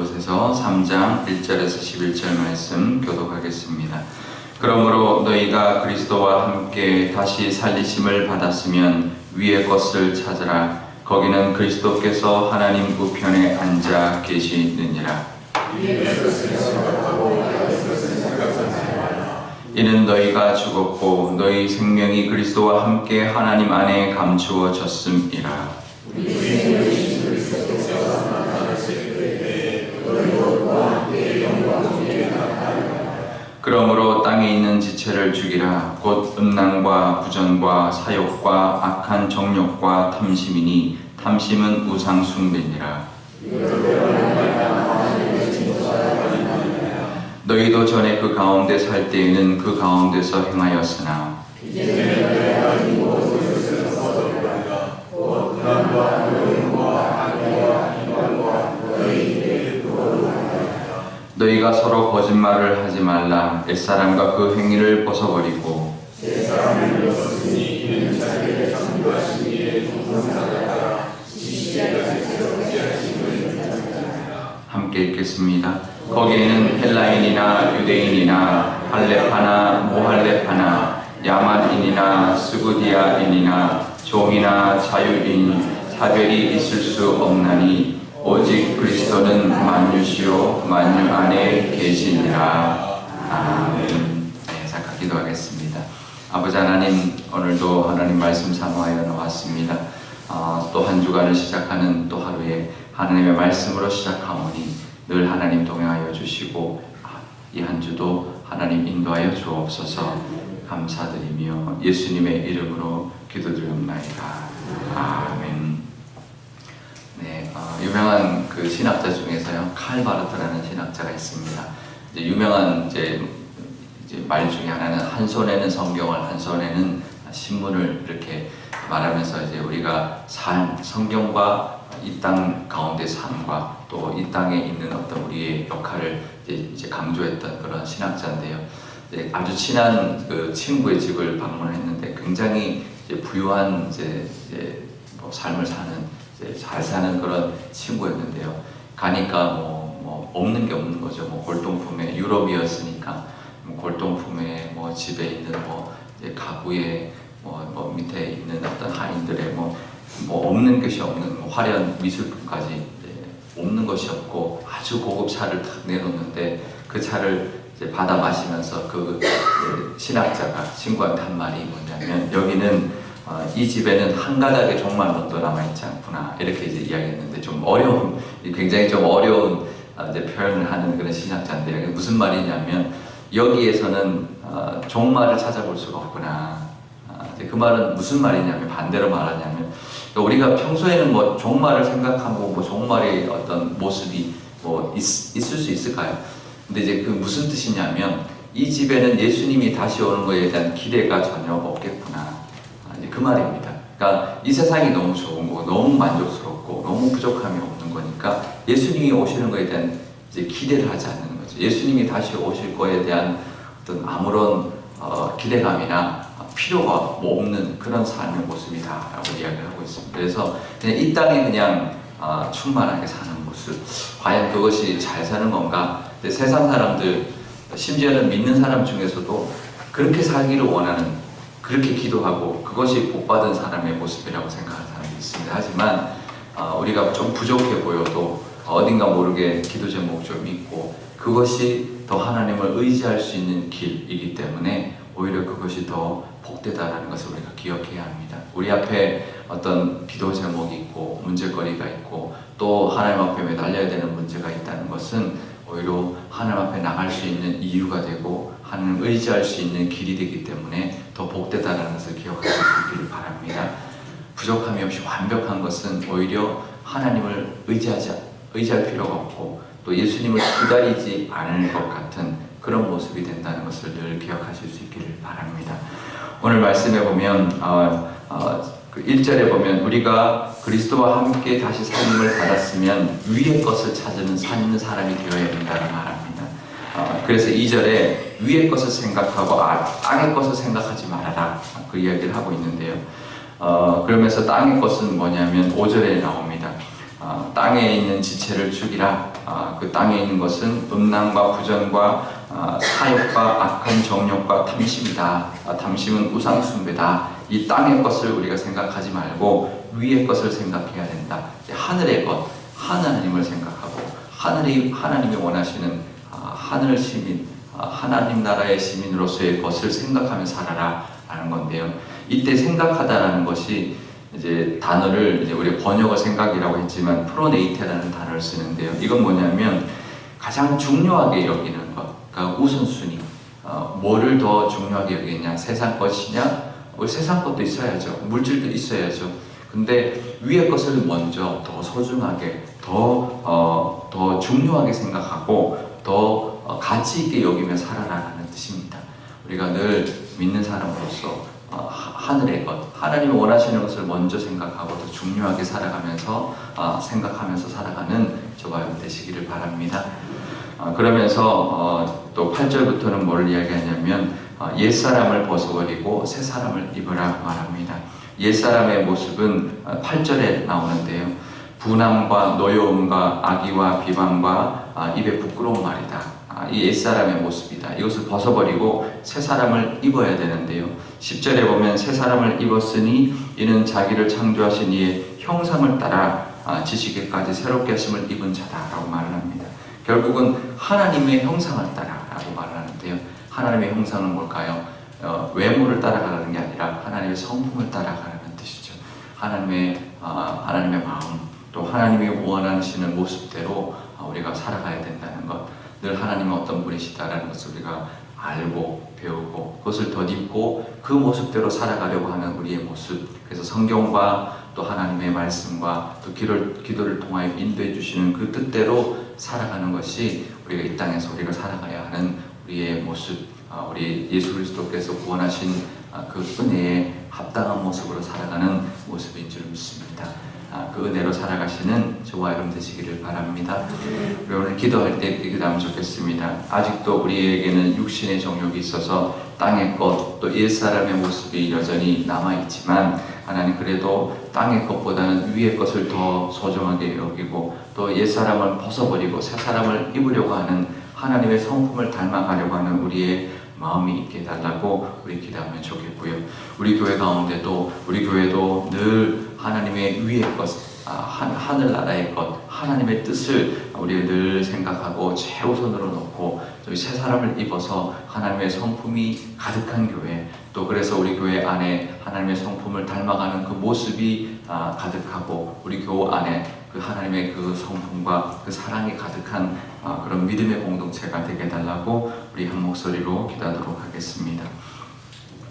골로새서 3장 1절에서 11절 말씀 교독하겠습니다. 그러므로 너희가 그리스도와 함께 다시 살리심을 받았으면 위의 것을 찾으라. 거기는 그리스도께서 하나님 우편에 앉아 계시느니라. 이는 너희가 죽었고 너희 생명이 그리스도와 함께 하나님 안에 감추어졌음이라. 그러므로 땅에 있는 지체를 죽이라. 곧 음란과 부전과 사욕과 악한 정욕과 탐심이니 탐심은 우상 숭배니라. 너희도 전에 그 가운데 살 때에는 그 가운데서 행하였으나 너희가 서로 거짓말을 하지 말라 옛사람과 그 행위를 벗어버리고 함께 읽겠습니다. 거기에는 헬라인이나 유대인이나 할레파나 모할레파나 야만인이나 스구디아인이나 종이나 자유인 차별이 있을 수 없나니 오직 그리스도는 만유시요 만유 안에 계시니라. 아멘. 네, 잠깐 기도하겠습니다. 아버지 하나님 오늘도 하나님 말씀 사모하여 나왔습니다. 어, 또한 주간을 시작하는 또 하루에 하나님의 말씀으로 시작하오니 늘 하나님 동행하여 주시고 이 한 주도 하나님 인도하여 주옵소서 감사드리며 예수님의 이름으로 기도드리옵나이다. 아멘. 네, 어, 유명한 그 신학자 중에서요 칼 바르트라는 신학자가 있습니다. 이제 유명한 이제, 이제 말 중에 하나는 한 손에는 성경을 한 손에는 신문을 이렇게 말하면서 이제 우리가 삶 성경과 이 땅 가운데 삶과 또 이 땅에 있는 어떤 우리의 역할을 이제, 강조했던 그런 신학자인데요. 아주 친한 그 친구의 집을 방문했는데 굉장히 이제 부유한 이제, 이제 뭐 삶을 사는 이제 잘 사는 그런 친구였는데요. 가니까 뭐, 뭐 없는 게 없는 거죠. 뭐 골동품에 유럽이었으니까 뭐 골동품에 뭐 집에 있는 뭐 가구에 뭐, 뭐 밑에 있는 어떤 하인들의 뭐, 뭐 없는 것이 없는 뭐 화려한 미술품까지 없는 것이 없고 아주 고급 차를 탁 내놓는데 그 차를 받아 마시면서 그 신학자가 친구한테 한 말이 뭐냐면 이 집에는 한 가닥의 종말론도 남아있지 않구나 이렇게 이제 이야기했는데 좀 어려운 굉장히 좀 어려운 어, 이제 표현을 하는 그런 신학자인데 무슨 말이냐면 여기에서는 어, 종말을 찾아볼 수가 없구나 아, 그 말은 무슨 말이냐면 반대로 말하냐면 우리가 평소에는 뭐 종말을 생각하고 뭐 종말의 어떤 모습이 뭐 있, 있을 수 있을까요? 근데 이제 그 무슨 뜻이냐면 이 집에는 예수님이 다시 오는 것에 대한 기대가 전혀 없겠구나. 그 말입니다. 그러니까 이 세상이 너무 좋은 거고 너무 만족스럽고 너무 부족함이 없는 거니까 예수님이 오시는 것에 대한 이제 기대를 하지 않는 거죠. 예수님이 다시 오실 거에 대한 어떤 아무런 어, 기대감이나 필요가 뭐 없는 그런 삶의 모습이다라고 이야기를 하고 있습니다. 그래서 그냥 이 땅에 그냥 어, 충만하게 사는 모습, 과연 그것이 잘 사는 건가? 세상 사람들, 심지어는 믿는 사람 중에서도 그렇게 살기를 원하는, 그렇게 기도하고 그것이 복받은 사람의 모습이라고 생각하는 사람이 있습니다. 하지만 어, 우리가 좀 부족해 보여도 어딘가 모르게 기도 제목 좀 있고 그것이 더 하나님을 의지할 수 있는 길이기 때문에 오히려 그것이 더 복되다라는 것을 우리가 기억해야 합니다. 우리 앞에 어떤 기도 제목이 있고 문제거리가 있고 또 하나님 앞에 매달려야 되는 문제가 있다는 것은 오히려 하나님 앞에 나갈 수 있는 이유가 되고 하나님 의지할 수 있는 길이 되기 때문에 더 복되다라는 것을 있기를 바랍니다. 부족함이 없이 완벽한 것은 오히려 하나님을 의지하지 의지할 필요가 없고 또 예수님을 기다리지 않을 것 같은 그런 모습이 된다는 것을 늘 기억하실 수 있기를 바랍니다. 오늘 말씀에 보면 어, 어, 그 1절에 보면 우리가 그리스도와 함께 다시 삶을 받았으면 위의 것을 산 있는 사람이 되어야 된다는 말합니다. 어, 그래서 2절에 위의 것을 생각하고 아, 땅의 것을 생각하지 말아라 그 이야기를 하고 있는데요. 어, 그러면서 땅의 것은 뭐냐면 5절에 나옵니다. 어, 땅에 있는 지체를 죽이라 아, 그 땅에 있는 것은 음란과 부전과 아, 사욕과 악한 정욕과 탐심이다. 아, 탐심은 우상 숭배다. 이 땅의 것을 우리가 생각하지 말고 위의 것을 생각해야 된다. 하늘의 것, 하나님을 생각하고 하늘이 하나님이 원하시는 아, 하늘 시민, 아, 하나님 나라의 시민으로서의 것을 생각하며 살아라 라는 건데요. 이때 생각하다라는 것이 이제 단어를 이제 우리 번역어 생각이라고 했지만 프로네이테라는 단어를 쓰는데요. 이건 뭐냐면 가장 중요하게 여기는 것, 그러니까 우선순위. 어, 뭐를 더 중요하게 여기냐? 세상 것이냐? 우리 세상 것도 있어야죠. 물질도 있어야죠. 근데 위의 것을 먼저 더 소중하게, 더, 어, 더 중요하게 생각하고 더 어, 가치 있게 여기며 살아나가는 뜻입니다. 우리가 늘 믿는 사람으로서 어, 하- 하늘의 것, 하나님이 원하시는 것을 먼저 생각하고 더 중요하게 살아가면서 아, 생각하면서 살아가는 저와 여러분 되시기를 바랍니다. 아, 그러면서 어, 또 8절부터는 뭘 이야기하냐면 어, 옛 사람을 벗어버리고 새 사람을 입으라 말합니다. 옛 사람의 모습은 어, 8절에 나오는데요. 분함과 노여움과 악의와 비방과 아, 입에 부끄러운 말이다. 아, 이 옛사람의 모습이다. 이것을 벗어버리고 새 사람을 입어야 되는데요. 10절에 보면 새 사람을 입었으니 이는 자기를 창조하신 이의 형상을 따라 아, 지식에까지 새롭게 하심을 입은 자다라고 말을 합니다. 결국은 하나님의 형상을 따라라고 말을 하는데요. 하나님의 형상은 뭘까요? 어, 외모를 따라가는 게 아니라 하나님의 성품을 따라가는 뜻이죠. 하나님의 아, 하나님의 마음 또 하나님이 원하시는 모습대로 아, 우리가 살아가야 된다는 것. 늘 하나님은 어떤 분이시다라는 것을 우리가 알고 배우고 그것을 덧입고 그 모습대로 살아가려고 하는 우리의 모습. 그래서 성경과 또 하나님의 말씀과 또 기도를, 기도를 통하여 인도해 주시는 그 뜻대로 살아가는 것이 우리가 이 땅에서 우리가 살아가야 하는 우리의 모습. 아, 우리 예수 그리스도께서 구원하신 아, 그 은혜에 합당한 모습으로 살아가는 모습인 줄 믿습니다. 아, 그 은혜로 살아가시는 저와 여러분 되시기를 바랍니다. 우리 오늘 기도할 때 이렇게 기도하면 좋겠습니다. 아직도 우리에게는 육신의 정욕이 있어서 땅의 것, 또 옛사람의 모습이 여전히 남아있지만 하나님 그래도 땅의 것보다는 위의 것을 더 소중하게 여기고 또 옛사람을 벗어버리고 새 사람을 입으려고 하는 하나님의 성품을 닮아가려고 하는 우리의 마음이 있게 해달라고 우리 기도하면 좋겠고요. 우리 교회 가운데도 우리 교회도 늘 하나님의 위의 것, 아, 한, 하늘나라의 것, 하나님의 뜻을 우리 늘 생각하고 최우선으로 놓고 저희 새 사람을 입어서 하나님의 성품이 가득한 교회 또 그래서 우리 교회 안에 하나님의 성품을 닮아가는 그 모습이 아, 가득하고 우리 교회 안에 그 하나님의 그 성품과 그 사랑이 가득한 아, 그런 믿음의 공동체가 되게 해달라고 우리 한 목소리로 기도하도록 하겠습니다.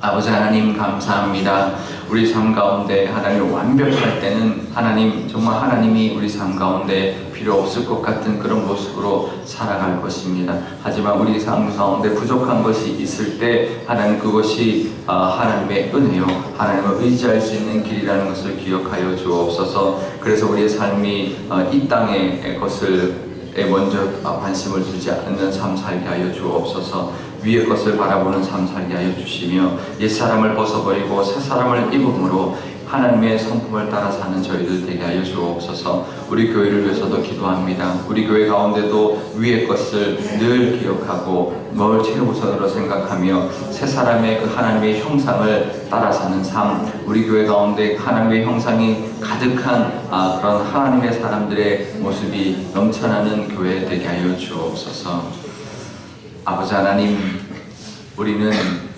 아버지 하나님 감사합니다. 우리 삶 가운데 하나님 완벽할 때는 하나님 정말 하나님이 우리 삶 가운데 필요 없을 것 같은 그런 모습으로 살아갈 것입니다. 하지만 우리 삶 가운데 부족한 것이 있을 때 하나님 그것이 아, 하나님의 은혜요 하나님을 의지할 수 있는 길이라는 것을 기억하여 주옵소서. 그래서 우리의 삶이 어, 이 땅의 것을 에 먼저 관심을 두지 않는 삶 살게 하여 주옵소서. 위의 것을 바라보는 삶 살게 하여 주시며 옛사람을 벗어버리고 새사람을 입음으로 하나님의 성품을 따라 사는 저희들 되게 하여 주옵소서 우리 교회를 위해서도 기도합니다 우리 교회 가운데도 위의 것을 늘 기억하고 뭘 최우선으로 생각하며 새 사람의 그 하나님의 형상을 따라 사는 삶 우리 교회 가운데 하나님의 형상이 가득한 아, 그런 하나님의 사람들의 모습이 넘쳐나는 교회 되게 하여 주옵소서. 아버지 하나님, 우리는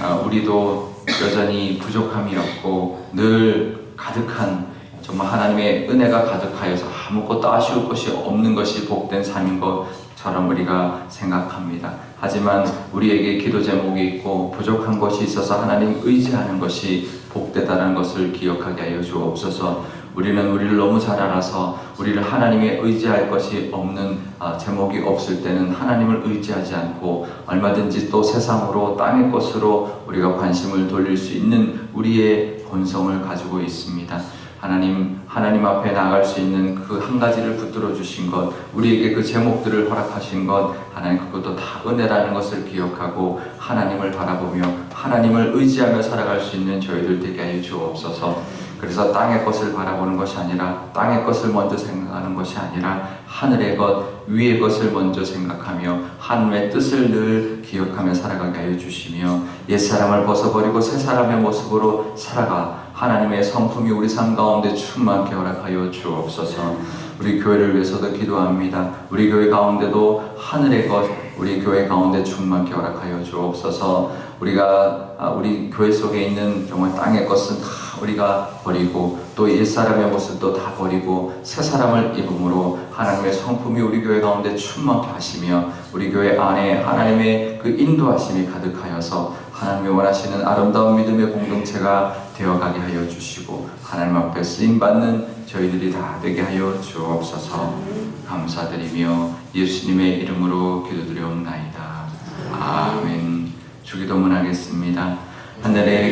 아, 우리도 여전히 부족함이 없고 늘 가득한 정말 하나님의 은혜가 가득하여서 아무것도 아쉬울 것이 없는 것이 복된 삶인 것처럼 우리가 생각합니다. 하지만 우리에게 기도 제목이 있고 부족한 것이 있어서 하나님 의지하는 것이 복되다는 것을 기억하게 하여 주옵소서. 우리는 우리를 너무 잘 알아서 우리를 하나님에 의지할 것이 없는 아, 제목이 없을 때는 하나님을 의지하지 않고 얼마든지 또 세상으로 땅의 것으로 우리가 관심을 돌릴 수 있는 우리의 본성을 가지고 있습니다. 하나님, 하나님 앞에 나갈 수 있는 그 한 가지를 붙들어 주신 것, 우리에게 그 제목들을 허락하신 것, 하나님 그것도 다 은혜라는 것을 기억하고 하나님을 바라보며 하나님을 의지하며 살아갈 수 있는 저희들 되게 하여 주옵소서. 그래서 땅의 것을 바라보는 것이 아니라 땅의 것을 먼저 생각하는 것이 아니라 하늘의 것, 위의 것을 먼저 생각하며 하늘의 뜻을 늘 기억하며 살아가게 하여 주시며 옛사람을 벗어버리고 새 사람의 모습으로 살아가 하나님의 성품이 우리 삶 가운데 충만케 허락하여 주옵소서. 우리 교회를 위해서도 기도합니다. 우리 교회 가운데도 하늘의 것, 우리 교회 가운데 충만케 허락하여 주옵소서. 우리가 아, 우리 교회 속에 있는 정말 땅의 것은 다 우리가 버리고 또 옛사람의 모습도 다 버리고 새 사람을 입음으로 하나님의 성품이 우리 교회 가운데 충만케 하시며 우리 교회 안에 하나님의 그 인도하심이 가득하여서 하나님이 원하시는 아름다운 믿음의 공동체가 되어가게 하여 주시고 하나님 앞에 쓰임 받는 저희들이 다 되게 하여 주옵소서. 감사드리며 예수님의 이름으로 기도드리옵나이다 아멘 주기도문 하겠습니다 하늘에